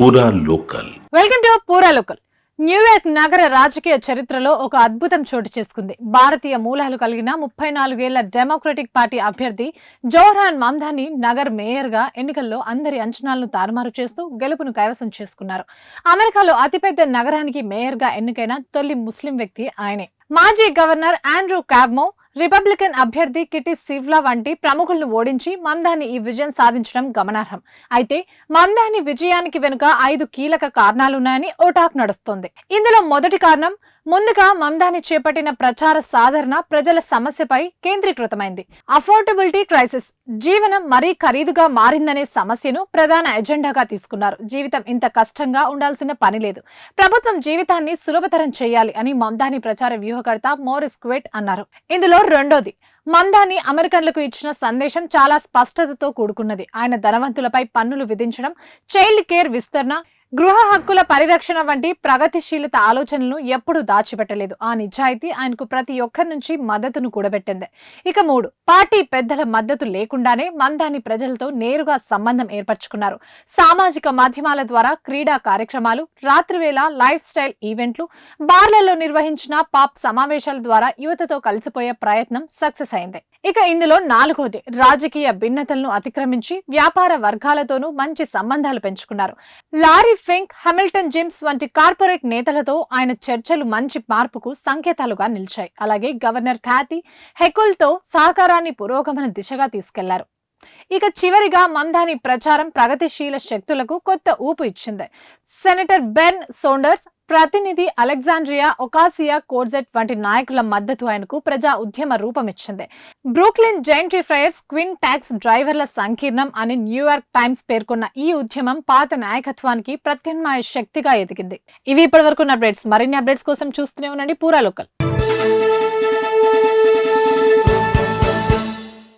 Poora local. Welcome to Poora local. New York నగర రాజకీయ చరిత్రలో ఒక అద్భుతం చోటు చేసుకుంది. భారతీయ మూలాలు కలిగిన ముప్పై నాలుగేళ్ళ డెమోక్రటిక్ పార్టీ అభ్యర్థి జోహ్రాన్ మమ్దాని నగర్ మేయర్గా ఎన్నికల్లో అందరి అంచనాలను తారుమారు చేస్తూ గెలుపును కైవసం చేసుకున్నారు. అమెరికాలో అతిపెద్ద నగరానికి మేయర్గా ఎన్నికైన తొలి ముస్లిం వ్యక్తి ఆయనే. మాజీ గవర్నర్ ఆండ్రూ క్యాబ్మో రిపబ్లికన్ అభ్యర్థి కిటి సివ్లా వంటి ప్రముఖులను ఓడించి మందాని ఈ విజయం సాధించడం గమనార్హం. అయితే మందాని విజయానికి వెనుక ఐదు కీలక కారణాలున్నాయని ఓటాక్ నడుస్తోంది. ఇందులో మొదటి కారణం ముందుగా మమ్దాని చేపట్టిన ప్రచార సాధరణ ప్రజల సమస్యపై కేంద్రీకృతమైంది. అఫోర్డబిలిటీ క్రైసిస్ జీవనం మరీ ఖరీదుగా మారిందనే సమస్యను ప్రధాన ఎజెండాగా తీసుకున్నారు. జీవితం ఇంత కష్టంగా ఉండాల్సిన పని లేదు. ప్రభుత్వం జీవితాన్ని సులభతరం చేయాలి అని మమ్దాని ప్రచార వ్యూహకర్త మోరిస్ క్వేట్ అన్నారు. ఇందులో రెండోది మందాని అమెరికన్లకు ఇచ్చిన సందేశం చాలా స్పష్టతతో కూడుకున్నది. ఆయన ధనవంతులపై పన్నులు విధించడం చైల్డ్ కేర్ విస్తరణ గృహ హక్కుల పరిరక్షణ వంటి ప్రగతిశీలత ఆలోచనలను ఎప్పుడూ దాచిపెట్టలేదు. ఆ నిజాయితీ ఆయనకు ప్రతి ఒక్కరి నుంచి మద్దతును కూడబెట్టింది. ఇక మూడు పార్టీ పెద్దల మద్దతు లేకుండానే మందాని ప్రజలతో నేరుగా సంబంధం ఏర్పరచుకున్నారు. సామాజిక మాధ్యమాల ద్వారా క్రీడా కార్యక్రమాలు రాత్రివేళ లైఫ్ స్టైల్ ఈవెంట్లు బార్లలో నిర్వహించిన పాప్ సమావేశాల ద్వారా యువతతో కలిసిపోయే ప్రయత్నం సక్సెస్ అయింది. ఇక ఇందులో నాలుగోది రాజకీయ భిన్నతలను అతిక్రమించి వ్యాపార వర్గాలతోనూ మంచి సంబంధాలు పెంచుకున్నారు. లారీ ఫింక్ హమిల్టన్ జిమ్స్ వంటి కార్పొరేట్ నేతలతో ఆయన చర్చలు మంచి మార్పుకు సంకేతాలుగా నిలిచాయి. అలాగే గవర్నర్ ఖ్యాతి హెకుల్తో సహకారాన్ని పురోగమన దిశగా తీసుకెళ్ళారు. ఇక చివరిగా మందాని ప్రచారం ప్రగతిశీల శక్తులకు కొత్త ఊపు ఇచ్చింది. సెనేటర్ బెన్ సోండర్స్ ప్రతినిధి అలెగ్జాండ్రియా ఒకాసియా కోర్జెట్ వంటి నాయకుల మద్దతు ఆయనకు ప్రజా ఉద్యమ రూపం ఇచ్చింది బ్రూక్లిన్ జైంటిఫైయర్స్ క్విన్ ట్యాక్స్ డ్రైవర్ల సంకీర్ణం అని న్యూయార్క్ టైమ్స్ పేర్కొన్న ఈ ఉద్యమం పాత నాయకత్వానికి ప్రత్యామ్నాయ శక్తిగా ఎదిగింది. ఇవి ఇప్పటివరకు అప్డేట్స్. మరిన్ని అప్డేట్స్ కోసం చూస్తూనే ఉండండి. పూరా లోకల్.